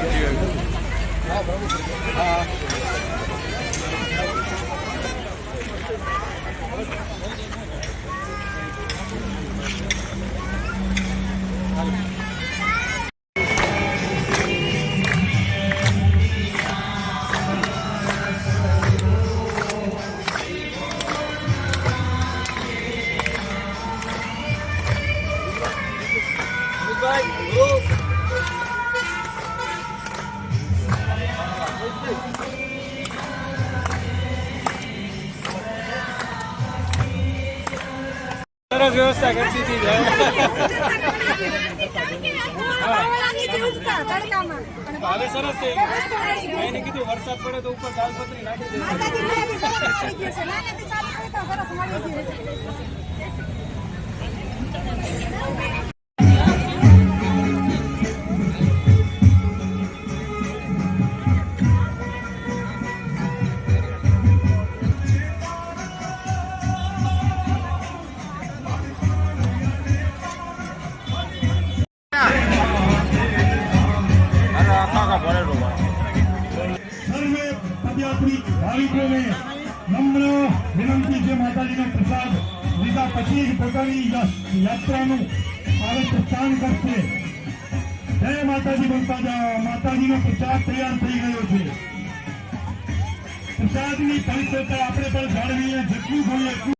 Bye. Whoa. સરસ વ્યવસ્થા કરતી હતી હવે સરસ થઈ સર્વે આપણી ભાવિકોને નમ્ર વિનંતી છે માતાજીનો પ્રસાદ. લીધા પછી જ પોતાની યાત્રાનું આગળ પ્રસ્થાન કરશે. જય માતાજી બનતા જાઓ માતાજીનો પ્રસાદ તૈયાર થઈ ગયો છે. પ્રસાદની પવિત્રતા આપણે પણ જાળવીએ, જેટલું જોઈએ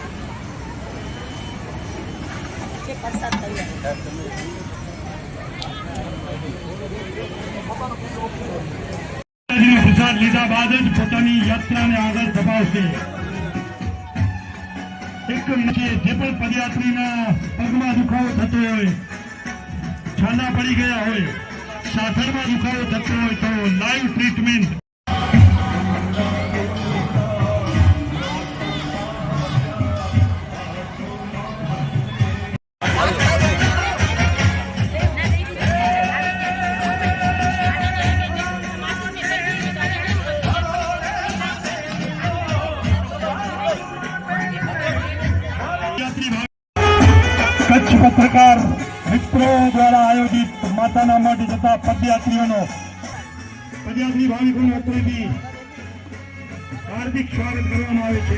છે અને માતાજીનો પ્રસાદ લીધા બાદ જ પોતાની યાત્રાને આગળ ધપાવશે. એક જે પણ પદયાત્રીના પગમાં દુખાવો થતો હોય, છાના પડી ગયા હોય, સાથળમાં દુખાવો થતો હોય તો લાઈવ મિત્રો દ્વારા આયોજિત માતાના મઢ જતા પદયાત્રીઓનો પદયાત્રી ભાવિકોનો અત્રેથી હાર્દિક સ્વાગત કરવામાં આવે છે.